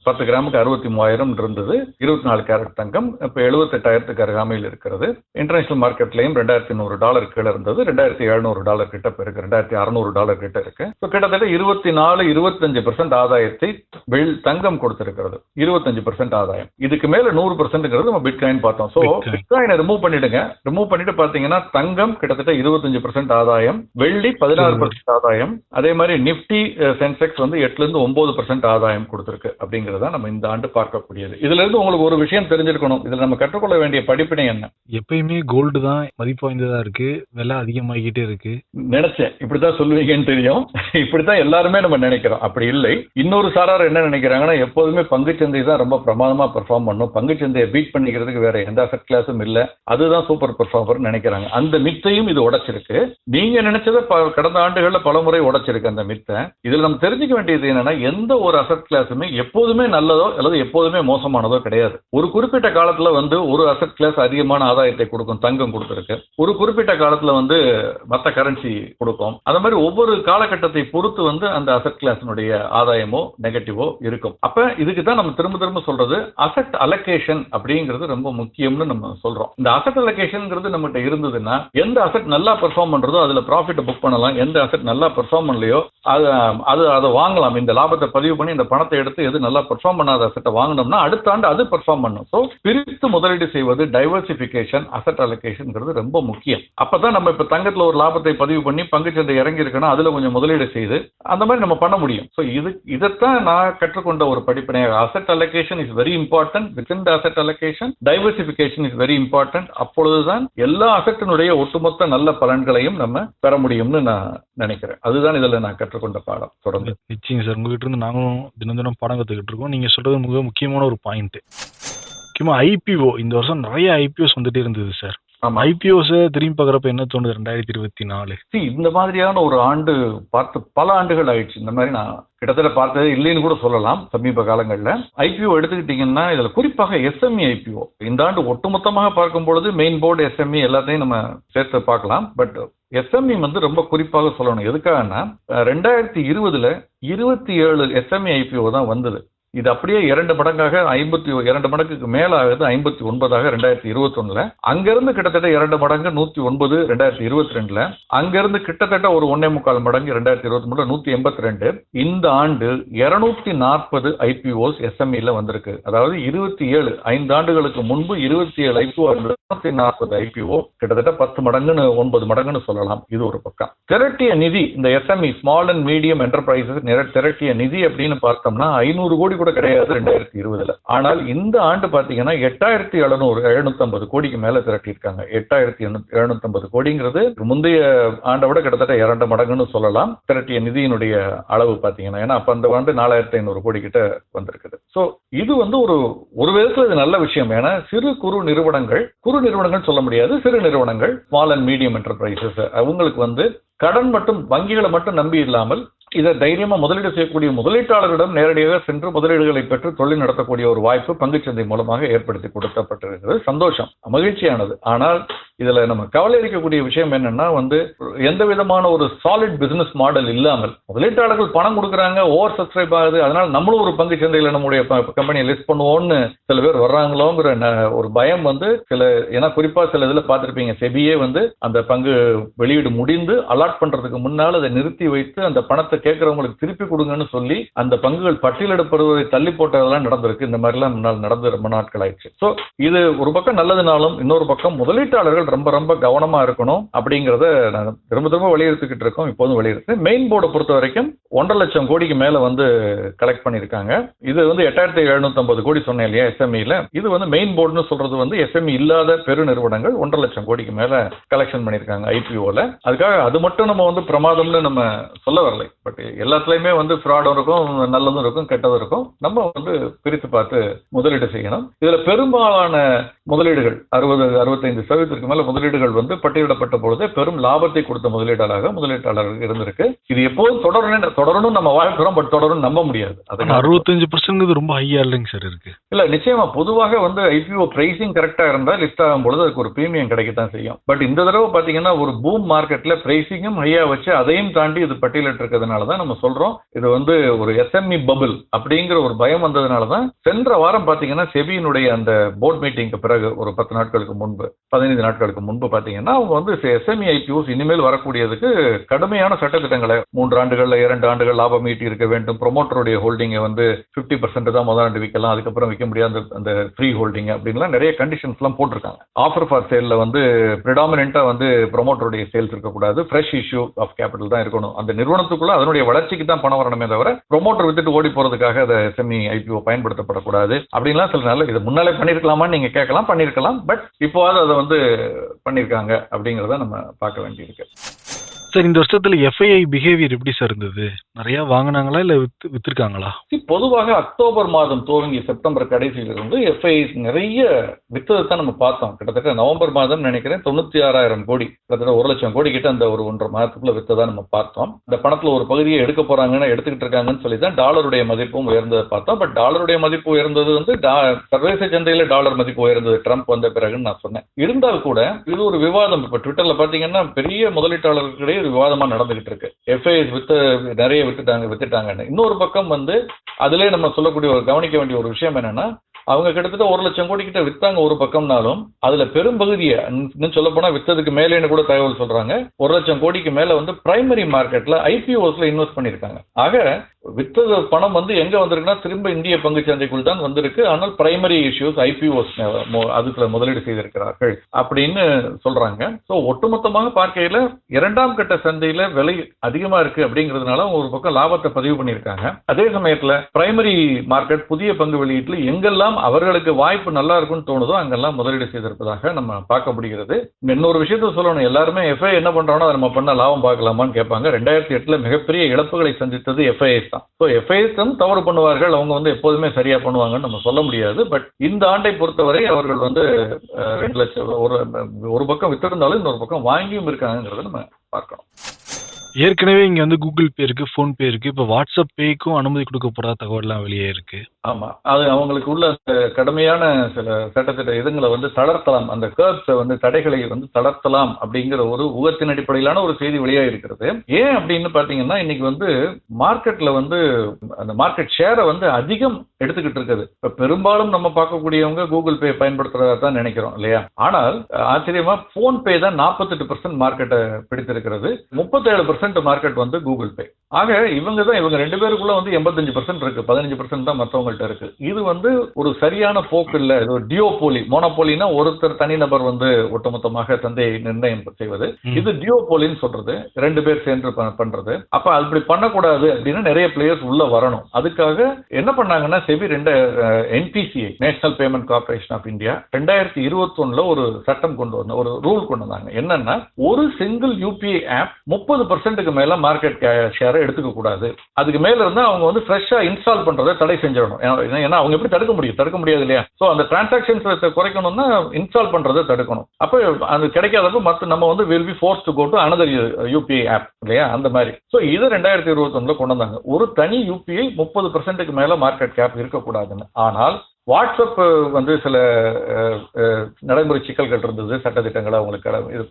பத்து கிராமுக்கு அறுபத்தி மூவாயிரம் இருந்தது. இருபத்தி நாலு கேரட் தங்கம் இப்போ எழுபத்தெட்டாயிரத்துக்கு அருகாமையில் இருக்கிறது. இன்டர்நேஷனல் மார்க்கெட்லையும் ரெண்டாயிரத்தி நூறு டாலர் கீழே இருந்தது. ரெண்டாயிரத்தி எழுநூறு டாலர் கிட்ட இப்போ இருக்கு ரெண்டாயிரத்தி அறநூறு டாலர் கிட்ட இருக்கு. ஸோ கிட்டத்தட்ட இருபத்தி நாலு இருபத்தஞ்சு பெர்சென்ட் ஆதாயத்தை வெள் தங்கம் கொடுத்திருக்கிறது. இருபத்தஞ்சு பெர்சென்ட் ஆதாயம். இதுக்கு மேல நூறு பெர்சென்ட்ங்கிறது நம்ம பிட்காயின் பார்த்தோம். ஸோ. பிட்காயினை ரிமூவ் பண்ணிடுங்க. ரிமூவ் பண்ணிட்டு பாத்தீங்கன்னா தங்கம் கிட்டத்தட்ட இருபத்தஞ்சு பெர்சென்ட் ஆதாயம். வெள்ளி பதினாறு பெர்சென்ட் ஆதாயம். அதே மாதிரி நிப்டி சென்செக்ஸ் வந்து எட்டுல இருந்து ஒன்பது பெர்சென்ட் ஆதாயம் கொடுத்திருக்கு அப்படிங்கறத நம்ம இந்த ஆண்டு பார்க்கக்கூடியது. இதுல இருந்து உங்களுக்கு ஒரு விஷயம் தெரிஞ்சிருக்கணும். இதுல நம்ம கற்றுக்கொள்ள வேண்டிய படிப்பினை என்ன? எப்பயுமே கோல்டு தான் மதிப்பு வாய்ந்ததா இருக்கு. விலை அதிகமாகிக்கிட்டே இருக்கு. நினைச்சேன். இப்படித்தான் சொல்லுவீங்கன்னு தெரியும். இப்படித்தான் எல்லாருமே நம்ம நினைக்கிறோம். அப்படி இல்லை. இன்னொரு சாரார் என்ன நினைக்கிறாங்கன்னா எப்போதுமே பங்குச்சந்தை தான் ரொம்ப பிரமாதமா பெர்ஃபார்ம் பண்ணும். பங்குச்சந்தையை பீட் பண்ணிக்கிறதுக்கு வேற எந்த அசட் கிளாஸும் இல்ல. அதுதான் சூப்பர் பெர்ஃபார்மர் நினைக்கிறாங்க. அந்த மித்தையும் இது உடைச்சிருக்கு. நீங்க நினைச்சதை கடந்த ஆண்டுகள்ல பலமுறை உடைச்சிருக்கு அந்த மித்தை இதுல நம்ம தெரிஞ்சுக்க வேண்டியது என்னன்னா எந்த ஒரு அசட் கிளாஸுமே எப்போதுமே நல்லதோ அல்லது எப்போதுமே மோசமானதோ கிடையாது. ஒரு குறிப்பிட்ட காலத்துல வந்து ஒரு அசட் கிளாஸ் அதிகமான ஆதாயத்தை கொடுக்கும் தங்கம் கொடுத்துருக்கு. ஒரு குறிப்பிட்ட காலத்துல வந்து மற்ற கரன்சி கொடுக்கும். அந்த மாதிரி ஒவ்வொரு காலகட்டத்தை பொறுத்து வந்து அந்த அசட் கிளாஸினுடைய ஆதாயமோ நெகட்டிவோ இருக்கும். அப்ப இதுக்கு தான் நம்ம திரும்ப திரும்ப சொல்றது அசட் அலகேஷன் அப்படிங்கிறது ரொம்ப முக்கியம்னு நம்ம சொல்றோம். இந்த அசட் நம்ம நம்மகிட்ட இருந்ததுன்னா எந்த அசட் நல்லா பெர்ஃபார்ம் பண்றதோ அதுல ப்ராஃபிட் புக் பண்ணலாம். எந்த அசட் நல்லா பெர்ஃபார்ம் பண்ணலையோ அது அது அதை வாங்கலாம். இந்த லாபத்தை பதிவு பண்ணி இந்த பணத்தை எடுத்து எது நல்லா பெர்ஃபார்ம் பண்ணாத அசட்டை வாங்கினோம்னா அடுத்த ஆண்டு அது பெர்ஃபார்ம் பண்ணும். ஸோ பிரித்து முதலீடு செய்வது டைவர்சிபிகேஷன் அசட் அலோகேஷன்ங்கிறது ரொம்ப முக்கியம். அப்பதான் நம்ம இப்ப தங்கத்துல ஒரு லாபத்தை பதிவு பண்ணி பங்குச்சந்தை இறங்கி இருக்கணும் அதுல கொஞ்சம் முதலீடு செய்து அந்த மாதிரி நம்ம பண்ண முடியும். ஸோ இது இதைத்தான் நான் கற்றுக்கொண்ட ஒரு படிப்பினையாக. Asset allocation is very important with in asset allocation diversification is very important அப்பொழுதுதான் எல்லா அசட்டினுடைய ஒட்டுமொத்த நல்ல பலன்களையும் நம்ம பெற முடியும்னு நான் நினைக்கிறேன். அதுதான் இதுல நான் கற்றுக்கொண்ட பாடம். தொடர்ந்து. நிச்சயம் சார் உங்ககிட்ட இருந்து நாங்களும் தினம் தினம் பாடம் கத்துக்கிட்டு இருக்கோம். நீங்க சொல்றது மிக முக்கியமான ஒரு பாயிண்ட் முக்கியமா ஐபிஓ இந்த வருஷம் நிறைய ஐபிஓஸ் வந்துட்டே இருந்தது சார். ஐபிஓஸ் திரும்பி பார்க்குறப்ப என்ன தோணுது ரெண்டாயிரத்தி இருபத்தி நாலு? இந்த மாதிரியான ஒரு ஆண்டு பார்த்து பல ஆண்டுகள் ஆயிடுச்சு. இந்த மாதிரி நான் கிட்டத்தட்ட பார்த்தது இல்லைன்னு கூட சொல்லலாம் சமீப காலங்களில். ஐபிஓ எடுத்துக்கிட்டீங்கன்னா இதுல குறிப்பாக எஸ்எம்இ ஐபிஓ இந்த ஆண்டு ஒட்டுமொத்தமாக பார்க்கும் பொழுது மெயின் போர்டு எஸ்எம்இ எல்லாத்தையும் நம்ம சேர்த்து பார்க்கலாம். பட் எஸ்எம்இ வந்து ரொம்ப குறிப்பாக சொல்லணும். எதுக்காகனா ரெண்டாயிரத்தி இருபதுல இருபத்தி ஏழு எஸ்எம்இ ஐபிஓ தான் வந்தது. இது அப்படியே இரண்டு மடங்காக ஐம்பத்தி இரண்டு மடங்குக்கு மேலாகுது ஐம்பத்தி ஒன்பதாக ரெண்டாயிரத்தி இருபத்தி அங்கிருந்து கிட்டத்தட்ட இரண்டு மடங்கு நூத்தி ஒன்பது ரெண்டாயிரத்தி இருபத்தி ரெண்டுல அங்கிருந்து கிட்டத்தட்ட ஒரு ஒன்னே முக்கால் மடங்கு ரெண்டாயிரத்தி இருபத்தி மூணு நூத்தி எண்பத்தி ரெண்டு இந்த ஆண்டு இருநூத்தி நாற்பது ஐபிஓஸ் எஸ்எம்இல வந்திருக்கு. அதாவது இருபத்தி ஏழு ஐந்து ஆண்டுகளுக்கு முன்பு இருபத்தி ஏழு ஐபிஓ இருநூத்தி நாற்பது ஐபிஓ கிட்டத்தட்ட பத்து மடங்குன்னு ஒன்பது மடங்குன்னு சொல்லலாம். இது ஒரு பக்கம். திரட்டிய நிதி இந்த SME small and medium enterprises திரட்டிய நிதி அப்படின்னு பார்த்தோம்னா ஐநூறு கோடி கூட கிடையாது ரெண்டாயிரத்தி இருபதுல. ஆனால் இந்த ஆண்டு பாத்தீங்கன்னா எட்டாயிரத்தி எழுநூறு எழுநூத்தம்பது கோடிக்கு மேல திரட்டியிருக்காங்க. எட்டாயிரத்தி எழுநூத்தம்பது கோடிங்கிறது முந்தைய ஆண்டை விட கிட்டத்தட்ட இரண்டு மடங்குன்னு சொல்லலாம். திரட்டிய நிதியினுடைய அளவு பாத்தீங்கன்னா ஏன்னா அப்ப அந்த ஆண்டு நாலாயிரத்தி ஐநூறு கோடி கிட்ட வந்திருக்குது. சோ இது வந்து ஒரு ஒரு விதத்துல இது நல்ல விஷயம். ஏன்னா சிறு குறு நிறுவனங்கள் குறு நிறுவனங்கள் சொல்ல முடியாது. சிறு நிறுவனங்கள் ஸ்மால் அண்ட் மீடியம் என்டர்பிரைசஸ் அவங்களுக்கு வந்து கடன் மட்டும் வங்கிகளை மட்டும் நம்பி இல்லாமல் இதை தைரியமா முதலீடு செய்யக்கூடிய முதலீட்டாளர்களிடம் நேரடியாக சென்று முதலீடுகளை பெற்று தொழில் நடத்தக்கூடிய ஒரு வாய்ப்பு பங்குச்சந்தை மூலமாக ஏற்படுத்தி கொடுக்கப்பட்டிருக்கிறது. சந்தோஷம் மகிழ்ச்சியானது. ஆனால் இதுல நம்ம கவலை அளிக்கக்கூடிய விஷயம் என்னன்னா வந்து எந்த விதமான ஒரு சாலிட் பிசினஸ் மாடல் இல்லாமல் முதலீட்டாளர்கள் பணம் கொடுக்குறாங்க ஓவர் சப்ஸ்கிரைப் ஆகுது அதனால நம்மளும் ஒரு பங்கு சந்தையில நம்முடைய கம்பெனியை லிஸ்ட் பண்ணுவோம்னு சில பேர் வர்றாங்களோங்கிற ந- ஒரு பயம் வந்து சில ஏன்னா குறிப்பா சில இதுல பார்த்துருப்பீங்க செபியே வந்து அந்த பங்கு வெளியீடு முடிந்து அலாட் பண்றதுக்கு முன்னால் அதை நிறுத்தி வைத்து அந்த பணத்தை கேட்கறவங்களுக்கு திருப்பி கொடுங்கன்னு சொல்லி அந்த பங்குகள் பட்டியலிடப்படுவதை தள்ளி போட்டதெல்லாம் நடந்திருக்கு. இந்த மாதிரிலாம் முன்னால் நடந்து ரொம்ப நாட்கள் ஆயிடுச்சு. ஸோ இது ஒரு பக்கம் நல்லதுனாலும் இன்னொரு பக்கம் முதலீட்டாளர்கள் நிறுவனங்கள் ரொம்ப ரொம்ப கவனமாக இருக்கணும் அப்படிங்கிறத நான் திரும்ப திரும்ப வலியுறுத்திக்கிட்டு இருக்கோம். இப்போதும் வலியுறுத்து. மெயின் போர்டை பொறுத்த வரைக்கும் ஒன்றரை லட்சம் கோடிக்கு மேலே வந்து கலெக்ட் பண்ணியிருக்காங்க. இது வந்து எட்டாயிரத்தி எழுநூத்தம்பது கோடி சொன்னேன் இல்லையா எஸ்எம்இல இது வந்து மெயின் போர்டுன்னு சொல்றது வந்து எஸ்எம்இ இல்லாத பெரு நிறுவனங்கள் ஒன்றரை லட்சம் கோடிக்கு மேலே கலெக்ஷன் பண்ணியிருக்காங்க ஐபிஓல அதுக்காக அது மட்டும் நம்ம வந்து பிரமாதம்னு நம்ம சொல்ல வரலை. பட் எல்லாத்துலயுமே வந்து ஃப்ராடும் இருக்கும் நல்லதும் இருக்கும் கெட்டதும் இருக்கும். நம்ம வந்து பிரித்து பார்த்து முதலீடு செய்யணும். இதுல பெரும்பாலான முதலீடுகள் அறுபது அறுபத்தைந்து சதவீதத்திற்கு மேல முதலீடுகள் வந்து பட்டியலிடப்பட்ட பொழுதே பெரும் லாபத்தை கொடுத்த முதலீட்டாளராக முதலீட்டாளர் இருந்திருக்கு. இது எப்போதும் தொடரணும் தொடரணும் நம்ம வாழ்க்கிறோம் பட் தொடரும் நம்ப முடியாது. அதுக்கு அறுபத்தஞ்சு பர்சன்ட் ரொம்ப ஹையா இல்லைங்க சார் இருக்கு. இல்ல நிச்சயமா பொதுவாக வந்து ஐபிஓ பிரைசிங் கரெக்டா இருந்தா லிஸ்ட் ஆகும் பொழுது அதுக்கு ஒரு பிரீமியம் கிடைக்கத்தான் செய்யும். பட் இந்த தடவை பாத்தீங்கன்னா ஒரு பூம் மார்க்கெட்ல பிரைசிங்கும் ஹையா வச்சு அதையும் தாண்டி இது பட்டியலிட்டு இருக்கிறதுனால தான் நம்ம சொல்றோம். இது வந்து ஒரு எஸ்எம்இ பபிள் அப்படிங்கிற ஒரு பயம் வந்ததுனால தான் சென்ற வாரம் பாத்தீங்கன்னா செபியினுடைய அந்த போர்ட் மீட்டிங்க்கு பிறகு ஒரு பத்து நாட்களுக்கு முன்பு பதினைந்து நாட்களுக்கு முன்பு பார்த்தீங்கன்னா அவங்க வந்து எஸ்எம்இ ஐபிஓஸ் இனிமேல் வரக்கூடியதுக்கு கடுமையான சட்டத்திட்டங்களை மூன்று ஆண்டுகளில் இரண்டு ஆண்டுகள் லாபம் ஈட்டி இருக்க வேண்டும். ப்ரொமோட்டருடைய ஹோல்டிங்கை வந்து ஃபிஃப்டி பர்சன்ட் தான் முதல் ஆண்டு விற்கலாம். அதுக்கப்புறம் விற்க முடியாத அந்த ஃப்ரீ ஹோல்டிங் அப்படின்லாம் நிறைய கண்டிஷன்ஸ் எல்லாம் போட்டிருக்காங்க. ஆஃபர் ஃபார் சேல்ல வந்து ப்ரிடாமினா வந்து ப்ரொமோட்டருடைய சேல்ஸ் இருக்கக்கூடாது. ஃப்ரெஷ் இஷ்யூ ஆஃப் கேபிட்டல் தான் இருக்கணும். அந்த நிறுவனத்துக்குள்ள அதனுடைய வளர்ச்சிக்கு தான் பணம் வரணுமே தவிர ப்ரொமோட்டர் வித்துட்டு ஓடி போறதுக்காக அதை எஸ்எம்இ ஐபிஓ பயன்படுத்தப்படக்கூடாது. அப்படின்லாம் சில நாள் இது முன்னாலே பண்ணிருக்கலாமான்னு நீங்க கேட்கலாம் பண்ணிருக்கலாம். பட் இப்போவாது அதை வந்து பண்ணியிருக்காங்க அப்படிங்கிறத நம்ம பார்க்க வேண்டியிருக்கு. சார் இந்த வருஷத்துல எஃப்ஐஐ பிஹேவியர் எப்படி சார் இருந்தது? நிறைய வாங்கினாங்களா இல்ல வித்து வித்திருக்காங்களா? பொதுவாக அக்டோபர் மாதம் துவங்கி செப்டம்பர் கடைசியிலிருந்து எஃப்ஐ நிறைய வித்ததை தான் நம்ம பார்த்தோம். கிட்டத்தட்ட நவம்பர் மாதம் நினைக்கிறேன் தொண்ணூத்தி ஆறாயிரம் கோடி கிட்டத்தட்ட ஒரு லட்சம் கோடி கிட்ட அந்த ஒரு ஒன்றரை மாதத்துக்குள்ள வித்ததை நம்ம பார்த்தோம். இந்த பணத்துல ஒரு பகுதியை எடுக்க போறாங்கன்னு எடுத்துக்கிட்டு இருக்காங்கன்னு சொல்லி தான் டாலருடைய மதிப்பும் உயர்ந்ததை பார்த்தோம். பட் டாலருடைய மதிப்பு உயர்ந்தது வந்து டா- சர்வதேச சந்தையில டாலர் மதிப்பு உயர்ந்தது. ட்ரம்ப் வந்த பிறகுன்னு நான் சொன்னேன். இருந்தால் கூட இது ஒரு விவாதம். இப்ப ட்விட்டர்ல பாத்தீங்கன்னா பெரிய முதலீட்டாளர்களிடையே விவாதமா நடந்துகிட்டு இருக்கு. எஃப்ஐஎஸ் வித்து நிறைய வித்துட்டாங்க வித்துட்டாங்கன்னு. இன்னொரு பக்கம் வந்து அதிலே நம்ம சொல்லக்கூடிய ஒரு கவனிக்க வேண்டிய ஒரு விஷயம் என்னன்னா அவங்க கிட்டத்தட்ட ஒரு லட்சம் கோடி கிட்ட வித்தாங்க ஒரு பக்கம்னாலும் அதுல பெரும்பகுதியை இன்னும் சொல்ல போனா வித்ததுக்கு மேலேன்னு கூட தகவல் சொல்றாங்க. ஒரு லட்சம் கோடிக்கு மேல வந்து பிரைமரி மார்க்கெட்ல ஐபிஓஸ்ல இன்வெஸ்ட் பண்ணிருக்காங்க ஆக வித்தது பணம் வந்து எங்கே வந்திருக்குன்னா திரும்ப இந்திய பங்கு சந்தைக்குள் தான் வந்திருக்கு. ஆனால் பிரைமரி இஷ்யூஸ் ஐபிஓஸ் அதுக்குள்ள முதலீடு செய்திருக்கிறார்கள் அப்படின்னு சொல்றாங்க. ஸோ ஒட்டுமொத்தமாக பார்க்கையில் இரண்டாம் கட்ட சந்தையில் விலை அதிகமாக இருக்கு அப்படிங்கிறதுனால ஒரு பக்கம் லாபத்தை பதிவு பண்ணியிருக்காங்க. அதே சமயத்தில் பிரைமரி மார்க்கெட் புதிய பங்கு வெளியீட்டில் எங்கெல்லாம் அவர்களுக்கு வாய்ப்பு நல்லா இருக்கும்னு தோணுதோ அங்கெல்லாம் முதலீடு செய்திருப்பதாக நம்ம பார்க்க முடிகிறது. இன்னொரு விஷயத்த சொல்லணும். எல்லாருமே எஃப்ஐ என்ன பண்றானோ அதை நம்ம பண்ண லாபம் பார்க்கலாமான்னு கேட்பாங்க. ரெண்டாயிரத்தி எட்டில் மிகப்பெரிய இழப்புகளை சந்தித்தது எஃப்ஐஎஸ் தான் ஸோ எஃப்ஐஎஸ் தவறு பண்ணுவார்கள் அவங்க வந்து எப்போதுமே சரியா பண்ணுவாங்கன்னு நம்ம சொல்ல முடியாது. பட் இந்த ஆண்டை பொறுத்தவரை அவர்கள் வந்து ரெண்டு லட்சம் ஒரு ஒரு பக்கம் வித்திருந்தாலும் இன்னொரு பக்கம் வாங்கியும் இருக்காங்கிறத நம்ம பார்க்கணும். ஏற்கனவே இங்க வந்து கூகுள் பே இருக்கு ஃபோன் பே இருக்கு. இப்ப வாட்ஸ்அப் பேக்கும் அனுமதி கொடுக்க போறதா தகவல்லாம் வெளியே இருக்கு. ஆமா. அது அவங்களுக்கு உள்ள கடுமையான சில சட்டத்திட்ட இதுங்களை வந்து தளர்த்தலாம். அந்த கேர்ப்ஸை வந்து தடைகளை வந்து தளர்த்தலாம் அப்படிங்கிற ஒரு ஊகத்தின் அடிப்படையிலான ஒரு செய்தி வெளியாக இருக்கிறது. ஏன் அப்படின்னு பாத்தீங்கன்னா இன்னைக்கு வந்து மார்க்கெட்ல வந்து அந்த மார்க்கெட் ஷேரை வந்து அதிகம் எடுத்துக்கிட்டு இருக்குது. இப்ப பெரும்பாலும் நம்ம பார்க்கக்கூடியவங்க கூகுள் பே பயன்படுத்துறதா தான் நினைக்கிறோம் இல்லையா? ஆனால் ஆச்சரியமா போன் பே தான் நாற்பத்தெட்டு பர்சன்ட் மார்க்கெட்டை பிடித்திருக்கிறது. முப்பத்தேழு பர்சன்ட் மார்க்கெட் வந்து கூகுள் பே ஆக இவங்க தான் இவங்க ரெண்டு பேருக்குள்ள வந்து எண்பத்தஞ்சு பர்சன்ட் இருக்கு. பதினஞ்சு பர்சன்ட் தான் மற்றவங்கள்ட்ட இருக்கு. இது வந்து ஒரு சரியான போக்கு இல்ல. இது ஒரு டியோபோலி மோனோபோலினா ஒருத்தர் தனிநபர் வந்து ஒட்டுமொத்தமாக சந்தையை நிர்ணயம் செய்வது. இது டியோபோலின்னு சொல்றது. ரெண்டு பேர் சேர்ந்து பண்றது. அப்ப அப்படி பண்ணக்கூடாது அப்படின்னு நிறைய பிளேயர்ஸ் உள்ள வரணும். அதுக்காக என்ன பண்ணாங்கன்னா செபி ரெண்டு NPCI national payment corporation of India ரெண்டாயிரத்தி இருபத்தி ஒரு சட்டம் கொண்டு வந்த ஒரு ரூல் கொண்டு வந்தாங்க. என்னன்னா ஒரு சிங்கிள் யூபிஐ ஆப் முப்பது பர்சன்ட்டுக்கு மேல மார்க்கெட் ஷேரை எடுத்துக்க கூடாது. அதுக்கு மேல இருந்தா அவங்க வந்து ஃப்ரெஷ்ஷாக இன்ஸ்டால் பண்றதை தடை செஞ்சிடணும். ஏன்னா- அவங்க எப்படி தடுக்க முடியும்? தடுக்க முடியாது இல்லையா? சோ அந்த டிரான்சாக்ஷன்ஸ் குறைக்கணும்னா இன்ஸ்டால் பண்றதை தடுக்கணும். அப்ப அது கிடைக்காதப்போ மத்த நம்ம வந்து will be force to go to another UPI app இல்லையா? அந்த மாதிரி. சோ இது ரெண்டாயிரத்தி இருபத்தி கொண்டு வந்தாங்க. ஒரு தனி யூபிஐ முப்பது பர்சன்ட்டுக்கு மேல மார்க்கெட் கேப் இருக்கக்கூடாதுன்னு. ஆனால் வாட்ஸ்அப் வந்து சில நடைமுறை சிக்கல்கள் இருந்தது சட்டத்திட்டங்களை அவங்களுக்கு கடை இது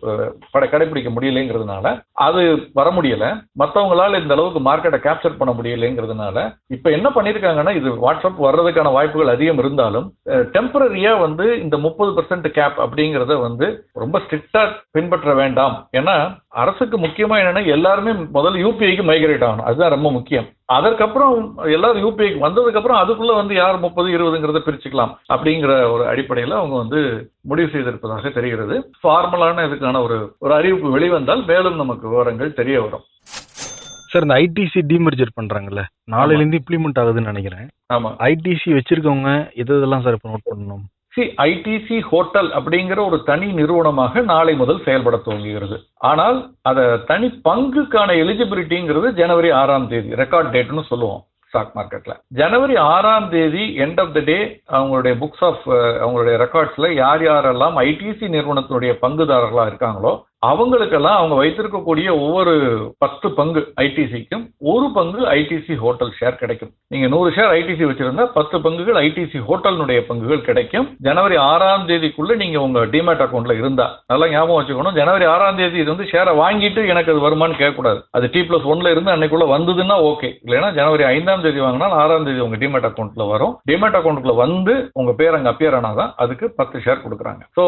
பட கடைபிடிக்க முடியலைங்கிறதுனால அது வர முடியல. மற்றவங்களால இந்த அளவுக்கு மார்க்கெட்டை கேப்சர் பண்ண முடியலைங்கிறதுனால இப்ப என்ன பண்ணிருக்காங்கன்னா இது வாட்ஸ்அப் வர்றதுக்கான வாய்ப்புகள் அதிகம் இருந்தாலும் டெம்பரரியா வந்து இந்த முப்பது பர்சன்ட் கேப் அப்படிங்கிறத வந்து ரொம்ப ஸ்ட்ரிக்டா பின்பற்ற வேண்டாம். ஏன்னா அரசுக்கு முக்கியமா என்னன்னா எல்லாருமே முதல்ல யூபிஐக்கு மைக்ரேட் ஆகணும். அதுதான் ரொம்ப முக்கியம். அதற்கப்புறம் எல்லாரும் யூபிஐக்கு வந்ததுக்கு அப்புறம் அதுக்குள்ள வந்து யார் முப்பது இருபதுங்கிறத பிரிச்சுக்கலாம் அப்படிங்கிற ஒரு அடிப்படையில் அவங்க வந்து முடிவு செய்திருப்பதாக தெரிகிறது. ஃபார்மலான இதுக்கான ஒரு ஒரு அறிவிப்பு வெளிவந்தால் மேலும் நமக்கு விவரங்கள் தெரிய வரும். சார் இந்த ஐடிசி டிமர்ஜர் பண்றாங்கல்ல நாளையிலேருந்து இம்ப்ளிமெண்ட் ஆகுதுன்னு நினைக்கிறேன். ஆமா. ஐடிசி வச்சிருக்கவங்க எது இதெல்லாம் சார் இப்போ நோட் பண்ணணும்? சி ஐடிசி ஹோட்டல் அப்படிங்கிற ஒரு தனி நிறுவனமாக நாளை முதல் செயல்பட துவங்குகிறது. ஆனால் அதை தனி பங்குக்கான எலிஜிபிலிட்டிங்கிறது ஜனவரி ஆறாம் தேதி ரெக்கார்ட் டேட்னு சொல்லுவோம் ஸ்டாக் மார்க்கெட்ல ஜனவரி ஆறாம் தேதி எண்ட் ஆஃப் த டே அவங்களுடைய புக்ஸ் ஆஃப் அவங்களுடைய ரெக்கார்ட்ஸ்ல யார் யாரெல்லாம் ஐடிசி நிறுவனத்தினுடைய பங்குதாரர்களா இருக்காங்களோ அவங்களுக்கெல்லாம் அவங்க வைத்திருக்கக்கூடிய ஒவ்வொரு பத்து பங்கு ஐடிசிக்கும் ஒரு பங்கு ஐடிசி ஹோட்டல் ஷேர் கிடைக்கும். நீங்க நூறு ஷேர் ஐடிசி வச்சிருந்தா பத்து பங்குகள் ஐடிசி ஹோட்டலினுடைய பங்குகள் கிடைக்கும். ஜனவரி ஆறாம் தேதிக்குள்ள நீங்க உங்க டிமேட் அக்கௌண்ட்ல இருந்தா நல்லா ஞாபகம் வச்சுக்கணும். ஜனவரி ஆறாம் தேதி இது வந்து ஷேரை வாங்கிட்டு எனக்கு அது வருமானு கேட்கக்கூடாது. அது டி பிளஸ் ஒன்ல இருந்து அன்னைக்குள்ள வந்ததுன்னா ஓகே இல்லைன்னா ஜனவரி ஐந்தாம் தேதி வாங்கினா ஆறாம் தேதி உங்க டிமேட் அக்கௌண்ட்ல வரும். டிமேட் அக்கௌண்ட்ல வந்து உங்க பேர் அங்க அப்பியர் ஆனாதான் அதுக்கு பத்து ஷேர் கொடுக்குறாங்க. ஸோ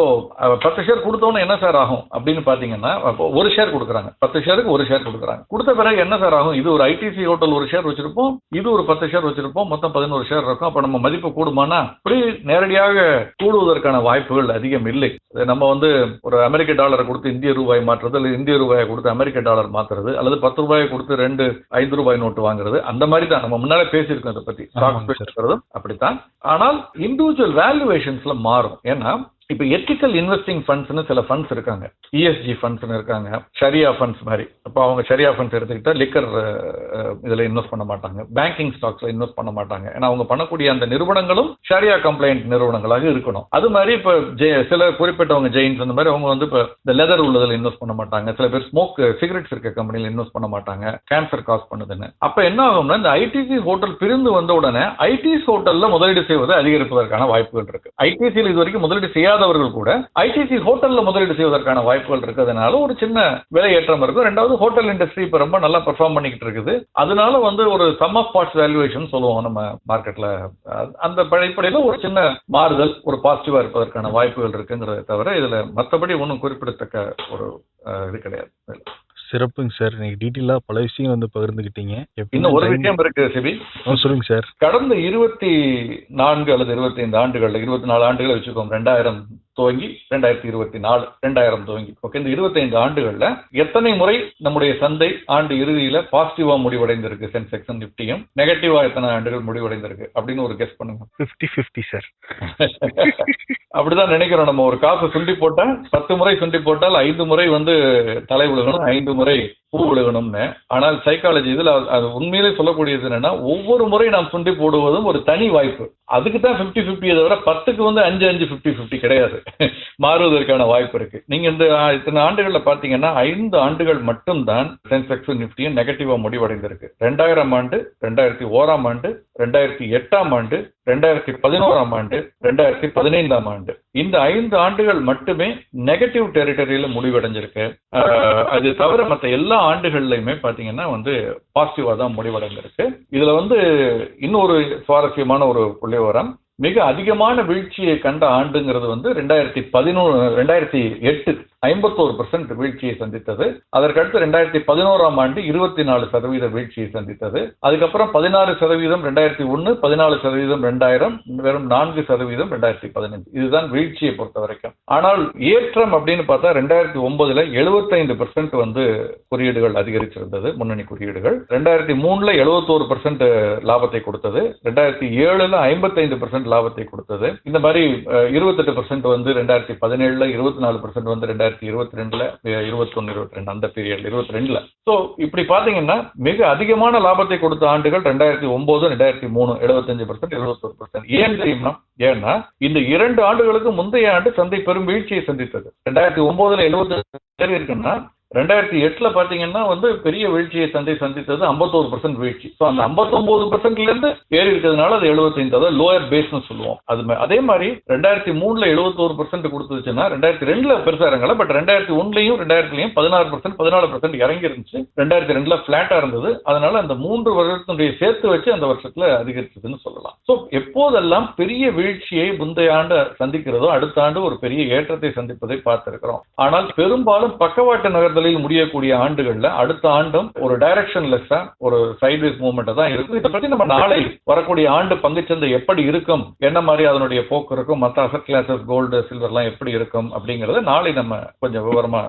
பத்து ஷேர் கொடுத்தோன்னு என்ன சார் ஆகும் அப்படின்னு பாத்தீங்கன்னா அப்போ ஒரு ஷேர் கொடுக்குறாங்க. பத்து ஷேருக்கு ஒரு ஷேர் கொடுக்குறாங்க. கொடுத்த பிறகு என்ன சார் ஆகும்? இது ஒரு ஐடிசி ஹோட்டல் ஒரு ஷேர் வச்சிருப்போம். இது ஒரு பத்து ஷேர் வச்சிருப்போம். மொத்தம் பதினோரு ஷேர் இருக்கும். அப்ப நம்ம மதிப்பு கூடுமானா? அப்படி நேரடியாக கூடுவதற்கான வாய்ப்புகள் அதிகம் இல்லை. நம்ம வந்து ஒரு அமெரிக்க டாலரை கொடுத்து இந்திய ரூபாய் மாற்றுறது அல்லது இந்திய ரூபாயை கொடுத்து அமெரிக்க டாலர் மாத்துறது அல்லது பத்து ரூபாயை கொடுத்து ரெண்டு ஐந்து ரூபாய் நோட்டு வாங்குறது அந்த மாதிரி தான். நம்ம முன்னாலே பேசியிருக்கோம் இதை பத்தி. ஸ்டாக் அப்படித்தான். ஆனால் இண்டிவிஜுவல் வேல்யூவேஷன்ஸ்ல மாறும். ஏன்னா இப்போ எத்திக்கல் இன்வெஸ்டிங் ஃபண்ட்ஸ்னு சில ஃபண்ட்ஸ் இருக்காங்க. இஎஸ்ஜி ஃபண்ட்ஸ்னு இருக்காங்க. ஷரியா ஃபண்ட்ஸ் மாதிரி. இப்போ அவங்க ஷரியா ஃபண்ட்ஸ் எடுத்துக்கிட்டா லிக்கர் இதில் இன்வெஸ்ட் பண்ண மாட்டாங்க. பேங்கிங் ஸ்டாக்ஸில் இன்வெஸ்ட் பண்ண மாட்டாங்க. ஏன்னா அவங்க பண்ணக்கூடிய அந்த நிறுவனங்களும் ஷரியா கம்ப்ளைண்ட் நிறுவனங்களாக இருக்கணும். அது மாதிரி இப்போ ஜெ- சில குறிப்பிட்டவங்க ஜெயின்ஸ் அந்த மாதிரி அவங்க வந்து இப்போ இந்த லெதர் உள்ளதில் இன்வெஸ்ட் பண்ண மாட்டாங்க. சில பேர் ஸ்மோக் சிகரெட்ஸ் இருக்க கம்பெனியில் இன்வெஸ்ட் பண்ண மாட்டாங்க. கேன்சர் காஸ் பண்ணுதுன்னு. அப்போ என்ன ஆகும்னா இந்த ஐடிசி ஹோட்டல் பிரிந்து வந்த உடனே ஐடிசி ஹோட்டலில் முதலீடு செய்வது அதிகரிப்பதற்கான வாய்ப்புகள் இருக்கு. ஐடிசியில் இது வரைக்கும் முதலீடு செய்யாதவர்கள் கூட ஐடிசி ஹோட்டல்ல முதலீடு செய்வதற்கான வாய்ப்புகள் இருக்கிறதுனால ஒரு சின்ன விலை ஏற்றம் இருக்கும். ரெண்டாவது ஹோட்டல் இண்டஸ்ட்ரி இப்ப ரொம்ப நல்லா பெர்ஃபார்ம் பண்ணிக்கிட்டு இருக்குது. அதனால வந்து ஒரு சம் ஆஃப் பார்ட்ஸ் வேல்யூவேஷன் சொல்லுவோம் நம்ம மார்க்கெட்ல அந்த அடிப்படையில ஒரு சின்ன மாறுதல் ஒரு பாசிட்டிவா இருப்பதற்கான வாய்ப்புகள் இருக்குங்கிறத தவிர இதுல மற்றபடி ஒன்றும் குறிப்பிடத்தக்க ஒரு இது கிடையாது. சிறப்புங்க சார். நீங்க டீட்டெயிலா பல விஷயம் வந்து பகிர்ந்துக்கிட்டீங்க. இன்னும் ஒரு விஷயம் இருக்கு சிபி. சொல்லுங்க சார். கடந்த இருபத்தி நான்கு அல்லது இருபத்தி ஐந்து ஆண்டுகள்ல இருபத்தி நாலு ஆண்டுகளை வச்சுக்கோங்க ரெண்டாயிரம் துவங்கி ரெண்டாயிரத்தி இருபத்தி நாலு ரெண்டாயிரம் துவங்கி. ஓகே இந்த இருபத்தைந்து ஆண்டுகள்ல எத்தனை முறை நம்முடைய சந்தை ஆண்டு இறுதியில பாசிட்டிவா முடிவடைந்திருக்கு? சென்செக்ஸ் நிப்டியும் நெகட்டிவா எத்தனை ஆண்டுகள் முடிவடைந்திருக்கு? அப்படின்னு ஒரு கெஸ் பண்ணுங்க. ஃபிஃப்டி ஃபிஃப்டி சார் அப்படிதான் நினைக்கிறோம். நம்ம ஒரு காசு சுண்டி போட்டா பத்து முறை சுண்டி போட்டால் ஐந்து முறை வந்து தலை விழுகணும் ஐந்து முறை பூ விழுகணும்னு. ஆனால் சைக்காலஜி இதுல அது- உண்மையிலே சொல்லக்கூடியது என்னன்னா ஒவ்வொரு முறை நாம் சுண்டி போடுவதும் ஒரு தனி வாய்ப்பு. அதுக்கு தான் ஃபிஃப்டி ஃபிஃப்டி தவிர பத்துக்கு வந்து அஞ்சு அஞ்சு ஃபிஃப்டி ஃபிஃப்டி கிடையாது. மாறுவதற்கான வாய்ப்பு இருக்கு. நீங்க இந்த இத்தனை ஆண்டுகள்ல பாத்தீங்கன்னா ஐந்து ஆண்டுகள் மட்டும்தான் சென்செக்ஸ் நிப்டியும் நெகட்டிவா முடிவடைந்திருக்கு. ரெண்டாயிரம் ஆண்டு ரெண்டாயிரத்தி ஓராம் ஆண்டு ரெண்டாயிரத்தி எட்டாம் ஆண்டு ரெண்டாயிரத்தி பதினோராம் ஆண்டு ரெண்டாயிரத்தி பதினைந்தாம் ஆண்டு. இந்த ஐந்து ஆண்டுகள் மட்டுமே நெகட்டிவ் டெரிட்டரியில முடிவடைஞ்சிருக்கு. அது தவிர மற்ற எல்லா ஆண்டுகள்லையுமே பாத்தீங்கன்னா வந்து பாசிட்டிவா தான் முடிவடைஞ்சிருக்கு இதுல வந்து இன்னொரு சுவாரஸ்யமான ஒரு புள்ளிவரம் மிக அதிகமான வீழ்ச்சியை கண்ட ஆண்டுங்கிறது வந்து ரெண்டாயிரத்தி பதினோரு ரெண்டாயிரத்தி எட்டு ஐம்பத்தோரு பர்சன்ட் வீழ்ச்சியை சந்தித்தது. அதற்கடுத்து ரெண்டாயிரத்தி பதினோராம் ஆண்டு இருபத்தி நாலு சதவீத வீழ்ச்சியை சந்தித்தது. அதுக்கப்புறம் பதினாறு சதவீதம் ரெண்டாயிரத்தி ஒன்று பதினாலு சதவீதம் ரெண்டாயிரம் வெறும் நான்கு சதவீதம் ரெண்டாயிரத்தி பதினஞ்சு இதுதான் வீழ்ச்சியை பொறுத்த வரைக்கும். ஆனால் ஏற்றம் அப்படின்னு பார்த்தா ரெண்டாயிரத்தி ஒன்பதுல எழுபத்தைந்து பர்சன்ட் வந்து குறியீடுகள் அதிகரிச்சிருந்தது முன்னணி குறியீடுகள். ரெண்டாயிரத்தி மூணுல எழுபத்தோரு பர்சன்ட் லாபத்தை கொடுத்தது. ரெண்டாயிரத்தி ஏழுல ஐம்பத்தைந்து பர்சன்ட் லாபத்தை கொடுத்தது. இந்த மாதிரி இருபத்தெட்டு பர்சன்ட் வந்து ரெண்டாயிரத்தி பதினேழுல இருபத்தி நாலு பர்சன்ட் வந்து ரெண்டாயிரத்தி இருபத்தி ரெண்டுல இருபத்தொன்னு இருபத்தி ரெண்டு அந்த பீரியட்ல இருபத்தி ரெண்டுல ஸோ இப்படி பாத்தீங்கன்னா மிக அதிகமான லாபத்தை கொடுத்த ஆண்டுகள் ரெண்டாயிரத்தி ஒன்பது ரெண்டாயிரத்தி மூணு எழுபத்தஞ்சு பர்சன்ட் எழுபத்தொரு பர்சன்ட் ஏன் தெரியுமா? ஏன்னா இந்த இரண்டு ஆண்டுகளுக்கு முந்தைய ஆண்டு சந்தை பெரும் வீழ்ச்சியை சந்தித்தது. ரெண்டாயிரத்தி ஒன்பதுல எழுபத்தி இருக்குன்னா ரெண்டாயிரத்தி எட்டில் பார்த்தீங்கன்னா வந்து பெரிய வீழ்ச்சியை சந்தை சந்தித்தது 51% பர்சன்ட் வீழ்ச்சி. ஸோ அந்த ஐம்பத்தொம்போது பர்சன்ட்லேருந்து ஏறி இருக்கிறதுனால அது 75 அதாவது லோயர் பேஸ்னு சொல்லுவோம். அது அதே மாதிரி ரெண்டாயிரத்தி மூணில் எழுபத்தோரு பர்சன்ட் கொடுத்துச்சுன்னா ரெண்டாயிரத்தி ரெண்டில் பெருசாக இறங்கல பட் ரெண்டாயிரத்தி ஒன்லையும் ரெண்டாயிரத்துலையும் பதினாறு பர்சன்ட் பதினாலு பர்சன்ட் இறங்கி இருந்துச்சு ரெண்டாயிரத்தி ரெண்டில் ஃப்ளாட்டாக இருந்தது. அதனால அந்த மூன்று வருடத்தினுடைய சேர்த்து வச்சு அந்த வருஷத்தில் அதிகரிச்சதுன்னு சொல்லலாம். ஸோ எப்போதெல்லாம் பெரிய வீழ்ச்சியை முந்தைய ஆண்டு சந்திக்கிறதோ அடுத்த ஆண்டு ஒரு பெரிய ஏற்றத்தை சந்திப்பதை பார்த்திருக்கிறோம். ஆனால் பெரும்பாலும் பக்கவாட்டு நகரத்தில் முதலில் முடியக்கூடிய ஆண்டுகள்ல அடுத்த ஆண்டும் ஒரு டைரக்ஷன்லெஸ்ஸா ஒரு சைட்வேஸ் மூவ்மெண்ட் தான் இருக்கும். இதை பத்தி நம்ம நாளை வரக்கூடிய ஆண்டு பங்குச்சந்தை எப்படி இருக்கும்? என்ன மாதிரி அதனுடைய போக்கு இருக்கும்? மற்ற அசட் கிளாஸஸ் கோல்டு சில்வர்லாம் எப்படி இருக்கும்? அப்படிங்கறத நாளை நம்ம கொஞ்சம் விவரமா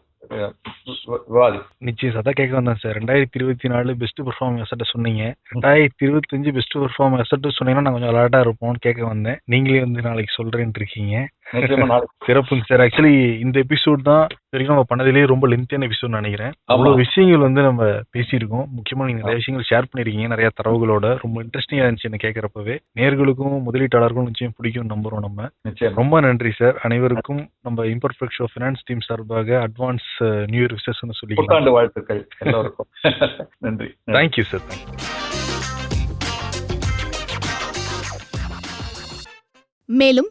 நிச்சயம் சதா அதான் கேட்க வந்தேன் சார். ரெண்டாயிரத்தி இருபத்தி நாலு பெஸ்ட் பெர்ஃபார்ம் அசட்டை சொன்னீங்க. ரெண்டாயிரத்தி இருபத்தஞ்சு பெஸ்ட் பெர்ஃபார்ம் எசட்டு சொன்னீங்கன்னா நான் கொஞ்சம் அலர்ட்டா இருப்போம்னு கேட்க வந்தேன். நீங்களே வந்து நாளைக்கு சொல்றேன்னு இருக்கீங்க. நிச்சயமா சிறப்புங்க சார். ஆக்சுவலி இந்த எபிசோட் தான் வரைக்கும் நம்ம பண்ணதுலேயே ரொம்ப லென்த்தியான எபிசோட் நினைக்கிறேன். அவ்வளோ விஷயங்கள் வந்து நம்ம பேசியிருக்கோம். முக்கியமா நீங்க நிறைய விஷயங்கள் ஷேர் பண்ணிருக்கீங்க நிறைய தரவுகளோட ரொம்ப இன்ட்ரெஸ்டிங்கா இருந்துச்சு என்ன கேட்கறப்பவே. நேர்களுக்கும் முதலீட்டாளருக்கும் நிச்சயம் பிடிக்கும் நம்புறோம் நம்ம. நிச்சயம். ரொம்ப நன்றி சார். அனைவருக்கும் நம்ம இம்பர்ஃபெக்ட் ஷோ ஃபினான்ஸ் டீம் சார்பாக அட்வான்ஸ் நியூ இயர் விசேஷம்னு சொல்லிக்கலாம் புத்தாண்டு வாழ்த்துக்கள் எல்லோருக்கும். நன்றி. தேங்க்யூ சார் தேங்க்யூ மேலும்